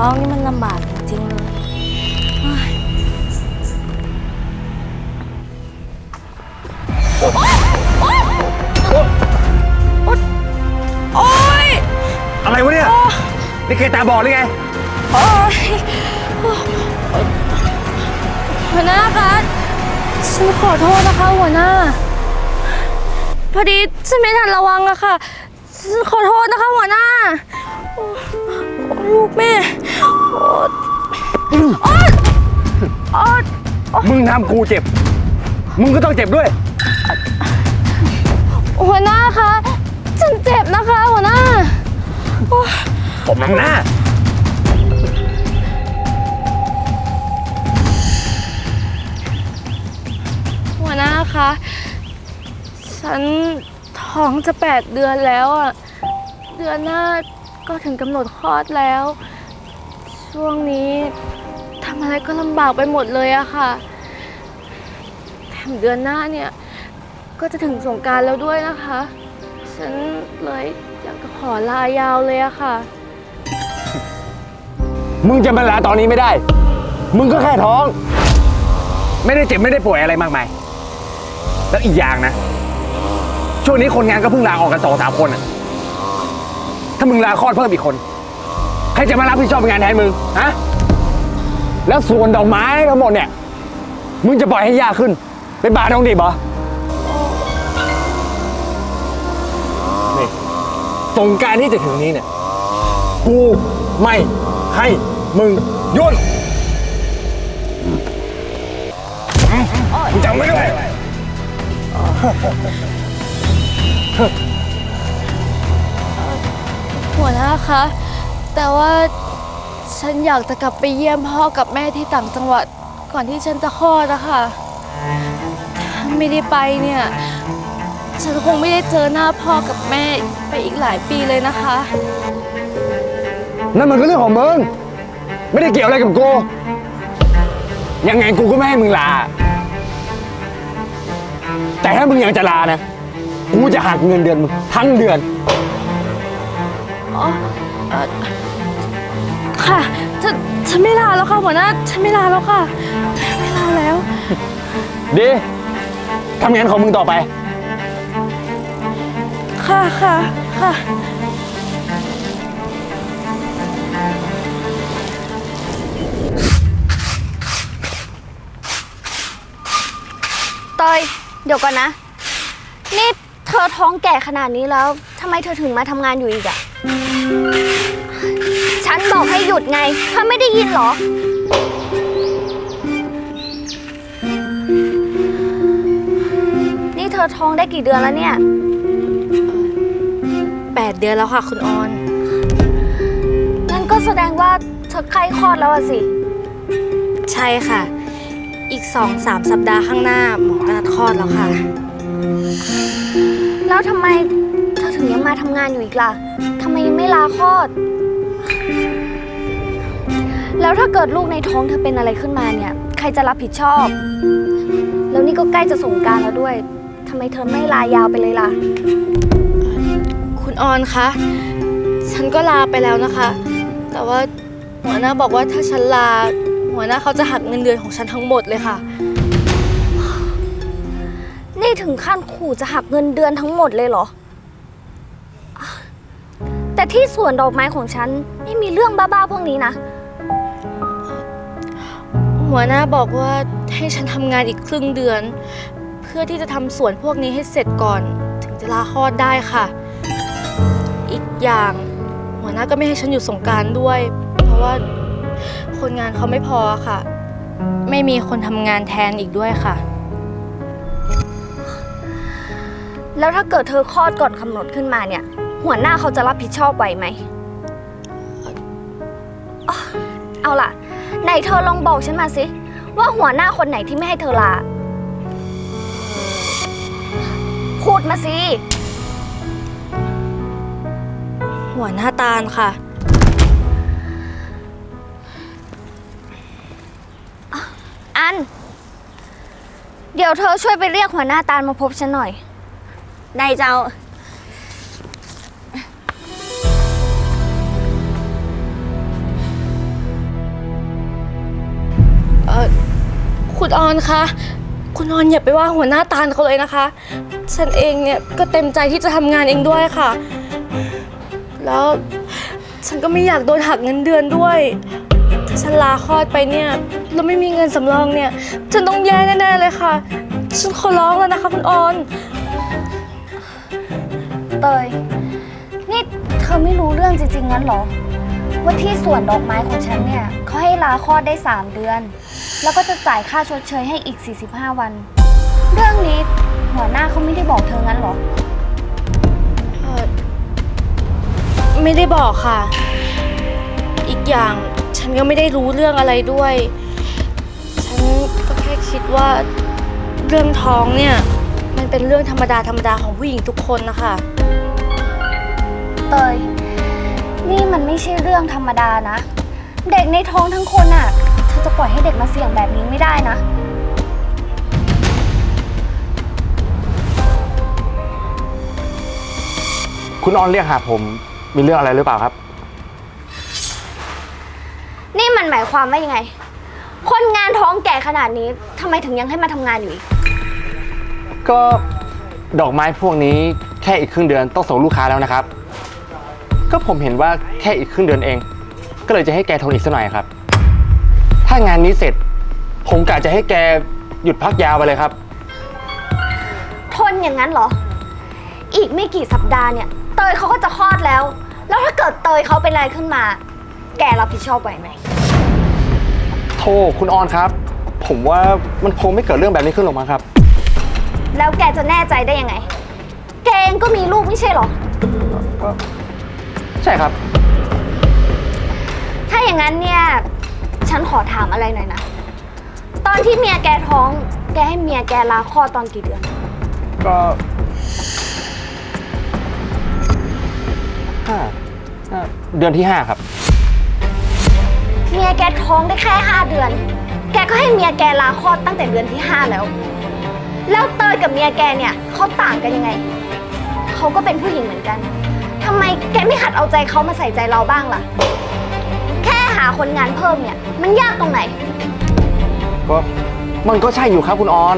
ท้องนี่มันลำบากจริงๆเลยเฮ้ยโอ๊ย อะไรวะเนี่ยนี่แกตาบอดหรือไง โอ๊ยหัวหน้าคะฉันขอโทษนะคะหัวหน้า พอดีฉันไม่ทันระวังอะค่ะ ฉันขอโทษนะคะหัวหน้าโอ้ ลูกแม่โอ๊ยโอ๊ยโอ๊ยมึงทำกูเจ็บ มึงก็ต้องเจ็บด้วย หัวหน้าคะฉันเจ็บนะคะหัวหน้าโอ๊ยผมน้ำหน้า หัวหน้าคะฉันท้องจะแปดเดือนแล้วอะเดือนหน้า ก็ถึงกำหนดคลอดแล้ว ช่วงนี้ทำอะไรก็ลำบากไปหมดเลยอะค่ะแถมเดือนหน้าเนี่ย ก็จะถึงสงกรารแล้วด้วยนะคะ ฉันเลยอยากจะขอลายาวเลยอะค่ะ มึงจะมาลาตอนนี้ไม่ได้ มึงก็แค่ท้อง ไม่ได้เจ็บไม่ได้ป่วยอะไรมากมาย แล้วอีกอย่างนะ ช่วงนี้คนงานก็เพิ่งลาออกกันสองสามคนอะ ถ้ามึงลาคลอดเพิ่มอีกคน ใครจะมารับผิดชอบงานแทนมึงฮะแล้วส่วนดอกไม้ทั้งหมดเนี่ย มึงจะปล่อยให้ยากขึ้น เป็นบาทองดิบเหรอนี่สงกรารที่จะถึงนี้เนี่ย กูไม่ให้มึงหยุ่นกูจำไว้ด้วย หัวหน้าคะ แต่ว่าฉันอยากจะกลับไปเยี่ยมพ่อกับแม่ที่ต่างจังหวัดก่อนที่ฉันจะคลอดนะคะถ้าไม่ได้ไปเนี่ย ฉันคงไม่ได้เจอหน้าพ่อกับแม่ไปอีกหลายปีเลยนะคะ นั่นมันก็เรื่องของมึง ไม่ได้เกี่ยวอะไรกับกู ยังไงกูก็ไม่ให้มึงลา แต่ถ้ามึงยังจะลานะ กูจะหักเงินเดือนมึงทั้งเดือน อ๋อเอ่อค่ะ ฉัน ฉันไม่ลาแล้วค่ะหัวหน้า ฉันไม่ลาแล้วค่ะ ไม่ลาแล้ว ดีทำงานของมึงต่อไป ค่ะค่ะค่ะ เตยเดี๋ยวก่อนนะ นี่เธอท้องแก่ขนาดนี้แล้วทำไมเธอถึงมาทำงานอยู่อีกอะ ฉันบอกให้หยุดไงเธอไม่ได้ยินเหรอ นี่เธอท้องได้กี่เดือนแล้วเนี่ย แปดเดือนแล้วค่ะคุณออนงั้นก็แสดงว่าเธอใกล้คลอดแล้วอะสิ ใช่ค่ะ อีกสองสามสัปดาห์ข้างหน้าหมอก็นัดคลอดแล้วค่ะ แล้วทำไมเธอถึงยังมาทำงานอยู่อีกล่ะทำไมยังไม่ลาคลอด แล้วถ้าเกิดลูกในท้องเธอเป็นอะไรขึ้นมาเนี่ย ใครจะรับผิดชอบ แล้วนี่ก็ใกล้จะสงกรารแล้วด้วยทำไมเธอไม่ลายาวไปเลยล่ะ คุณออนคะ ฉันก็ลาไปแล้วนะคะ แต่ว่าหัวหน้าบอกว่าถ้าฉันลา หัวหน้าเขาจะหักเงินเดือนของฉันทั้งหมดเลยค่ะ นี่ถึงขั้นขู่จะหักเงินเดือนทั้งหมดเลยเหรอ แต่ที่สวนดอกไม้ของฉันไม่มีเรื่องบ้าๆพวกนี้นะ หัวหน้าบอกว่าให้ฉันทำงานอีกครึ่งเดือน เพื่อที่จะทำสวนพวกนี้ให้เสร็จก่อน ถึงจะลาคลอดได้ค่ะ อีกอย่าง หัวหน้าก็ไม่ให้ฉันอยู่สงกรารด้วย เพราะว่าคนงานเขาไม่พอค่ะ ไม่มีคนทำงานแทนอีกด้วยค่ะ แล้วถ้าเกิดเธอคลอดก่อนกำหนดขึ้นมาเนี่ย หัวหน้าเขาจะรับผิดชอบไหวไหมอ๋อเอาล่ะ ไหนเธอลองบอกฉันมาสิ ว่าหัวหน้าคนไหนที่ไม่ให้เธอลา พูดมาสิ หัวหน้าตาลค่ะ อัน เดี๋ยวเธอช่วยไปเรียกหัวหน้าตาลมาพบฉันหน่อย ได้เจ้า ณออนคะ คุณออนอย่าไปว่าหัวหน้าตาลเขาเลยนะคะ ฉันเองเนี่ยก็เต็มใจที่จะทำงานเองด้วยค่ะ แล้วฉันก็ไม่อยากโดนหักเงินเดือนด้วย ถ้าฉันลาคลอดไปเนี่ยแล้วไม่มีเงินสำรองเนี่ย ฉันต้องแย่แน่ๆเลยค่ะ ฉันขอร้องแล้วนะคะคุณออน เตย นี่เธอไม่รู้เรื่องจริงๆงั้นเหรอ ว่าที่สวนดอกไม้ของฉันเนี่ย ลาคลอดได้ 3 เดือน แล้วก็จะจ่ายค่าชดเชยให้อีก 45 วัน เรื่องนี้หัวหน้าเขาไม่ได้บอกเธองั้นเหรอ เอ่อไม่ได้บอกค่ะ อีกอย่างฉันก็ไม่ได้รู้เรื่องอะไรด้วย ฉันก็แค่คิดว่าเรื่องท้องเนี่ย มันเป็นเรื่องธรรมดาธรรมดาของผู้หญิงทุกคนนะคะ เตย นี่มันไม่ใช่เรื่องธรรมดานะ เด็กในท้องทั้งคนอะ เธอจะปล่อยให้เด็กมาเสี่ยงแบบนี้ไม่ได้นะ คุณออนเรียกหาผม มีเรื่องอะไรหรือเปล่าครับ นี่มันหมายความว่ายังไง คนงานท้องแก่ขนาดนี้ทำไมถึงยังให้มาทำงานอยู่อีก ก็ดอกไม้พวกนี้แค่อีกครึ่งเดือนต้องส่งลูกค้าแล้วนะครับ ก็ผมเห็นว่าแค่อีกครึ่งเดือนเอง ก็เลยจะให้แกทนอีกสักหน่อยครับ ถ้างานนี้เสร็จ ผมกะจะให้แกหยุดพักยาวไปเลยครับ ทนอย่างนั้นเหรอ อีกไม่กี่สัปดาห์เนี่ย เตยเขาก็จะคลอดแล้ว แล้วถ้าเกิดเตยเขาเป็นอะไรขึ้นมา แกรับผิดชอบไหวไหม โทษคุณออนครับ ผมว่ามันคงไม่เกิดเรื่องแบบนี้ขึ้นหรอกมั้งครับ แล้วแกจะแน่ใจได้ยังไง แกเองก็มีลูกไม่ใช่เหรอใช่ครับถ้า อย่างนั้นเนี่ย ฉันขอถามอะไรหน่อยนะ ตอนที่เมียแกท้อง แกให้เมียแกลาคลอดตอนกี่เดือน ก็ห้าห้าเดือนที่ห้าครับ เมียแกท้องได้แค่ห้าเดือน แกก็ให้เมียแกลาคลอดตั้งแต่เดือนที่ห้าแล้ว แล้วเตยกับเมียแกเนี่ยเขาต่างกันยังไง เขาก็เป็นผู้หญิงเหมือนกันทำไมแกไม่หัดเอาใจเขามาใส่ใจเราบ้างล่ะแค่หาคนงานเพิ่มเนี่ย มันยากตรงไหน ก็มันก็ใช่อยู่ครับคุณออน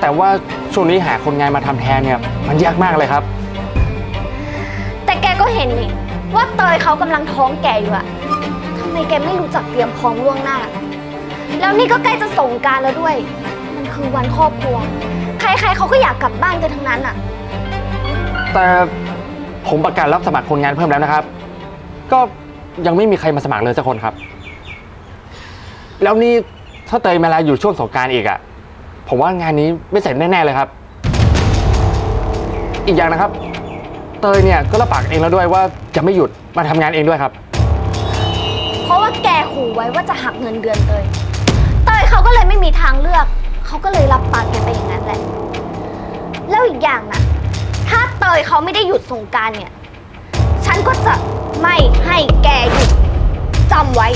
แต่ว่าช่วงนี้หาคนงานมาทำแทนเนี่ย มันยากมากเลยครับ แต่แกก็เห็นนี่ว่าเตยเขากำลังท้องแก่อยู่อะทำไมแกไม่รู้จักเตรียมพร้อมล่วงหน้า แล้วนี่ก็ใกล้จะส่งกรารแล้วด้วย มันคือวันครอบครัว ใครๆเขาก็อยากกลับบ้านกันทั้งนั้นอะแต่ผมประกาศรับสมัครคนงานเพิ่มแล้วนะครับ ก็ ยังไม่มีใครมาสมัครเลยสักคนครับ แล้วนี่ถ้าเตยมาลาอยู่ช่วงสงกรารอีกอะ่ะผมว่างานนี้ไม่เสร็จแน่ๆเลยครับ อีกอย่างนะครับ เตยเนี่ยก็รับปากเองแล้วด้วยว่าจะไม่หยุดมาทำงานเองด้วยครับ เพราะว่าแกขู่ไว้ว่าจะหักเงินเดือนเตย เตยเขาก็เลยไม่มีทางเลือก เขาก็เลยรับปากแกไปอย่างนั้นแหละ แล้วอีกอย่างนะ ถ้าเตยเขาไม่ได้หยุดสงกรารเนี่ย ฉันก็จะ ไม่ให้แกหยุดจำไว้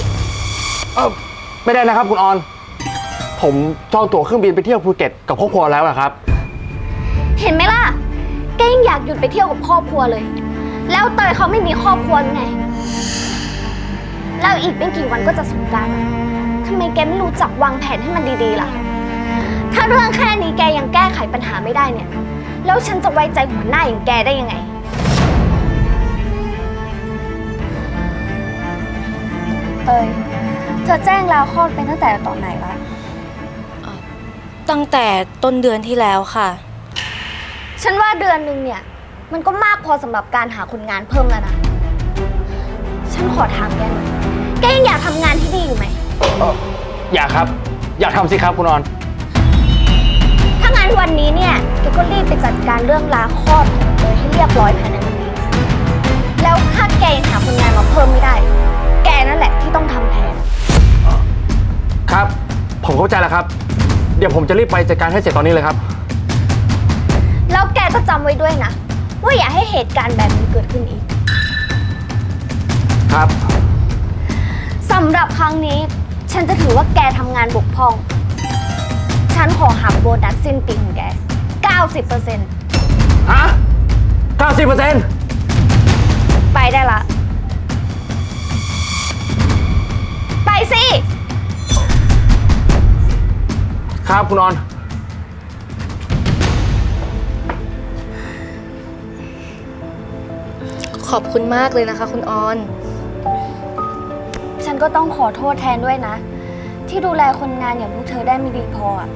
เออไม่ได้นะครับคุณออน ผมจองตั๋วเครื่องบินไปเที่ยวภูเก็ตกับครอบครัวแล้วนะครับ เห็นไหมล่ะ แกยังอยากหยุดไปเที่ยวกับครอบครัวเลย แล้วเตยเขาไม่มีครอบครัวหรือไง แล้วอีกไม่กี่วันก็จะสงกรารทำไมแกไม่รู้จักวางแผนให้มันดีๆล่ะ ถ้าเรื่องแค่นี้แกยังแก้ไขปัญหาไม่ได้เนี่ย แล้วฉันจะไว้ใจหัวหน้าอย่างแกได้ยังไง เตย เธอแจ้งลาคลอดไปตั้งแต่ตอนไหนละ ตั้งแต่ต้นเดือนที่แล้วค่ะ ฉันว่าเดือนหนึ่งเนี่ย มันก็มากพอสำหรับการหาคนงานเพิ่มแล้วนะ ฉันขอถามแกหน่อยแกยังอยากทำงานที่นี่อยู่ไหม เอ่ออยากครับ อยากทำสิครับคุณออน ถ้างั้นวันนี้เนี่ยแกก็รีบไปจัดการเรื่องลาคลอดของเตยให้เรียบร้อยภายในวันนี้ แล้วถ้าแกยังหาคนงานมาเพิ่มไม่ได้ ผมเข้าใจแล้วครับ เดี๋ยวผมจะรีบไปจัดการให้เสร็จตอนนี้เลยครับ แล้วแกก็จำไว้ด้วยนะ ว่าอย่าให้เหตุการณ์แบบนี้เกิดขึ้นอีก ครับ สำหรับครั้งนี้ ฉันจะถือว่าแกทำงานบกพร่อง ฉันขอหักโบนัสสิ้นปีของแก 90%ฮะ90%ไปได้ละ ไปสิ ครับคุณออน ขอบคุณมากเลยนะคะ คุณออน ฉันก็ต้องขอโทษแทนด้วยนะ ที่ดูแลคนงานอย่างพวกเธอได้ไม่ดีพออะ